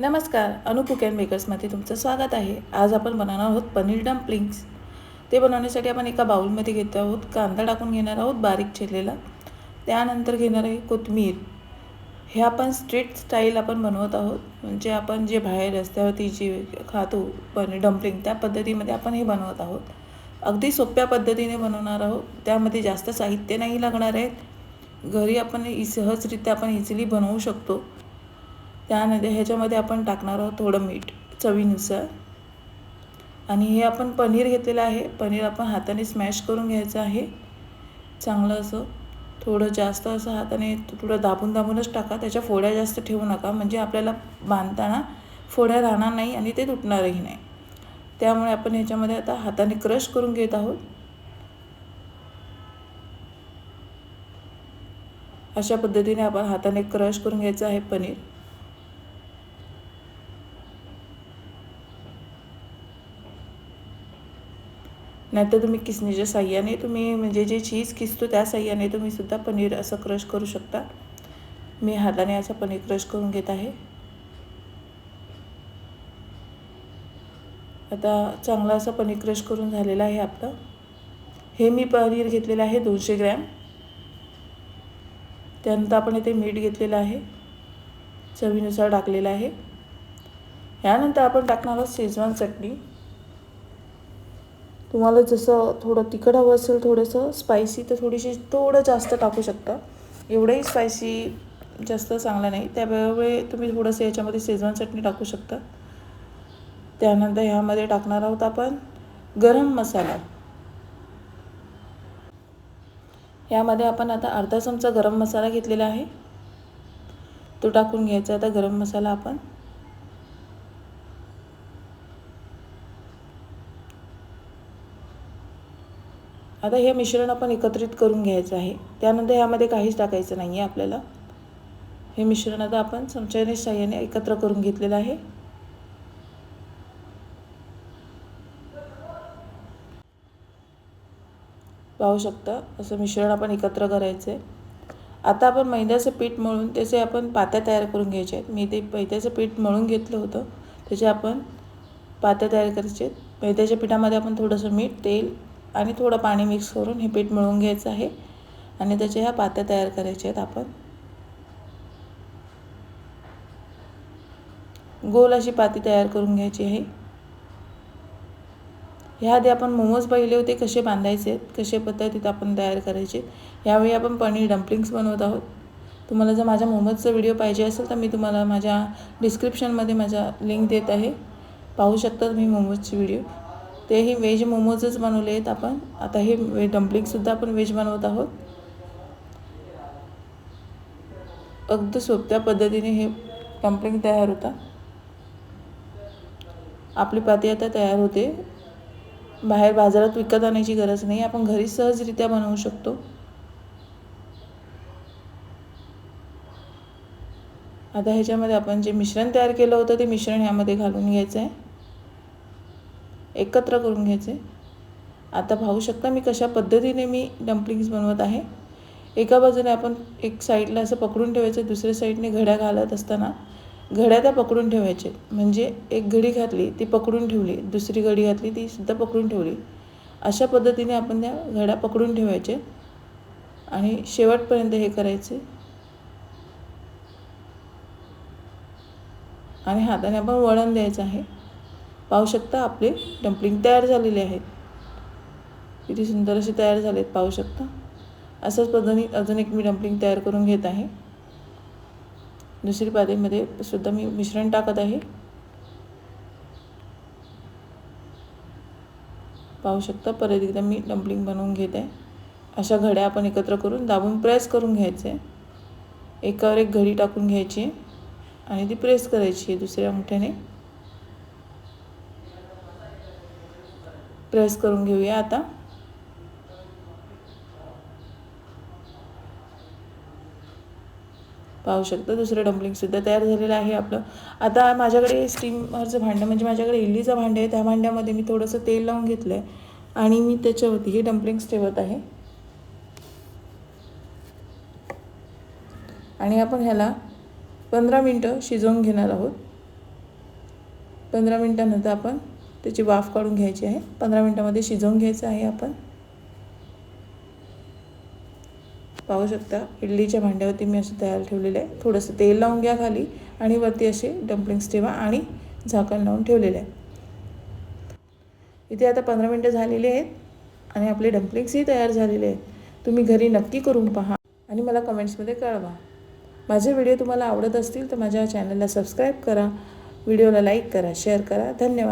नमस्कार अनु cook and मेकर्समध्ये तुमचं स्वागत आहे. आज आपण बनवणार आहोत पनीर डम्पलिंग्स. ते बनवण्यासाठी आपण एका बाउलमध्ये घेत आहोत कांदा टाकून घेणार आहोत बारीक चिरलेला. त्यानंतर घेणार आहे कोथमीर हे आपण स्ट्रीट स्टाईल आपण बनवत आहोत. म्हणजे आपण जे बाहेर रस्त्यावरती जे खातो पनीर डम्पलिंग त्या पद्धतीमध्ये आपण हे बनवत आहोत. अगदी सोप्या पद्धतीने बनवणार आहोत. त्यामध्ये जास्त साहित्य नाही लागणार आहेत घरी आपण सहजरित्या आपण इझिली बनवू शकतो. त्यानंतर ह्याच्यामध्ये आपण टाकणार आहोत थोडं मीठ चवीनुसार. आणि हे आपण पनीर घेतलेलं आहे. पनीर आपण हाताने स्मॅश करून घ्यायचं आहे. चांगलं असं थोडं जास्त असं हाताने थोडं दाबून दाबूनच टाका. त्याच्या फोड्या जास्त ठेवू नका. म्हणजे आपल्याला बांधताना फोड्या राहणार नाही आणि ते तुटणारही नाही. त्यामुळे आपण ह्याच्यामध्ये आता हाताने क्रश करून घेत आहोत. अशा पद्धतीने आपण हाताने क्रश करून घ्यायचं आहे पनीर. नाहीतर तुम्ही किसणीच्या साह्याने तुम्ही म्हणजे जे चीज किसतो त्या साह्याने तुम्ही सुद्धा पनीर असं क्रश करू शकता. मी हाताने असं पनीर क्रश करून घेत आहे. आता चांगलं असं पनीर क्रश करून झालेलं आहे आपलं. हे मी पनीर घेतलेलं आहे दोनशे ग्रॅम. त्यानंतर आपण इथे मीठ घेतलेलं आहे. चवीनुसार टाकलेलं आहे. यानंतर आपण टाकणार आहोत शेजवान चटणी. तुम्हाला जसं थोडं तिखट हवं असेल थोडंसं स्पायसी तर थोडीशी थोडं जास्त टाकू शकता. एवढंही स्पायसी जास्त चांगलं नाही. त्यामुळे तुम्ही थोडंसं याच्यामध्ये शेजवान चटणी टाकू शकता. त्यानंतर ह्यामध्ये टाकणार आहोत आपण गरम मसाला. यामध्ये आपण आता अर्धा चमचा गरम मसाला घेतलेला आहे. तो टाकून घ्यायचा आता गरम मसाला आपण आता हे मिश्रण आपण एकत्रित करून घ्यायचं आहे. त्यानंतर ह्यामध्ये काहीच टाकायचं नाही आहे आपल्याला. हे मिश्रण आता आपण चमच्याने साह्याने एकत्र करून घेतलेलं आहे. पाहू शकता असं मिश्रण आपण एकत्र करायचं आहे आता आपण मैद्याचं पीठ मळून त्याचे आपण पात्या तयार करून घ्यायचे आहेत. मी ते मैद्याचं पीठ मळून घेतलं होतं. त्याचे आपण पात्या तयार करायचे आहेत. मैद्याच्या पिठामध्ये आपण थोडंसं मीठ तेल आणि थोडं पाणी मिक्स करून हे पीठ मिळवून घ्यायचं आहे. आणि त्याच्या ह्या पात्या तयार करायच्या आहेत आपण. गोल अशी पाती तयार करून घ्यायची आहे. ह्याआधी आपण मोमोज पाहिले होते कसे बांधायचे आहेत कसे पद्धतीत आपण तयार करायचे यावेळी आपण पनीर डम्पलिंग्स बनवत आहोत. तुम्हाला जर माझ्या मोमोजचा व्हिडिओ पाहिजे असेल तर मी तुम्हाला माझ्या डिस्क्रिप्शनमध्ये माझा लिंक देत आहे. पाहू शकता तुम्ही मोमोजचे व्हिडिओ तेही व्हेज मोमोजच बनवले आहेत आपण. आता हे वे डम्पलिंगसुद्धा आपण व्हेज बनवत आहोत. अगदी सोप्या पद्धतीने हे डम्पलिंग तयार होता. आपली पाती आता तयार होते. बाहेर बाजारात विकत आणायची गरज नाही. आपण घरी सहजरित्या बनवू शकतो. आता ह्याच्यामध्ये आपण जे मिश्रण तयार केलं होतं ते मिश्रण ह्यामध्ये घालून घ्यायचं आहे एकत्र करून घ्यायचे. आता पाहू शकता मी कशा पद्धतीने मी डम्पलिंग्स बनवत आहे. एका बाजूने आपण एक साईडला असं पकडून ठेवायचं दुसऱ्या साईडने घड्या घालत असताना घड्या त्या पकडून ठेवायचे. म्हणजे एक घडी घातली ती पकडून ठेवली दुसरी घडी घातली ती सुद्धा पकडून ठेवली. अशा पद्धतीने आपण त्या घड्या पकडून ठेवायचे आणि शेवटपर्यंत हे करायचे. आणि हाताने आपण वळण द्यायचं आहे. पाहू शकता आपले डम्पलिंग तयार झालेले आहेत. किती सुंदर असे तयार झालेत पाहू शकता. असंच पद्धतीने अजून एक मी डम्पलिंग तयार करून घेत आहे. दुसरी पातेमध्ये सुद्धा मी मिश्रण टाकत आहे. पाहू शकता परत एकदा मी डम्पलिंग बनवून घेत आहे. अशा घड्या आपण एकत्र करून दाबून प्रेस करून घ्यायचे. एकावर एक घडी टाकून घ्यायची आणि ती प्रेस करायची आहे दुसऱ्या मुठ्याने. प्रेस करून घेऊया आता. पाहू शकता दुसरं डम्पलिंगसुद्धा तयार झालेलं आहे आपलं. आता माझ्याकडे स्टीमरचं भांडं म्हणजे माझ्याकडे इडलीचं भांडं आहे त्या भांड्यामध्ये मी थोडंसं तेल लावून घेतलं आहे आणि मी त्याच्यावरती हे डम्पलिंग्स ठेवत आहे. आणि आपण ह्याला पंधरा मिनटं शिजवून घेणार आहोत. पंधरा मिनटानंतर आपण त्याची वाफ काढून घ्यायची आहे. पंधरा मिनटामध्ये शिजवून घ्यायचं आहे आपण. पाहू शकता इडलीच्या भांड्यावरती मी असं तयार ठेवलेलं आहे. थोडंसं तेल लावून घ्या खाली आणि वरती असे डम्पलिंग्स ठेवा आणि झाकण लावून ठेवलेले आहे. इथे आता पंधरा मिनटं झालेली आहेत आणि आपले डम्पलिंग्सही तयार झालेले आहेत. तुम्ही घरी नक्की करून पहा आणि मला कमेंट्समध्ये कळवा. माझे व्हिडिओ तुम्हाला आवडत असतील तर माझ्या चॅनलला सबस्क्राईब करा व्हिडिओला लाईक करा शेअर करा. धन्यवाद.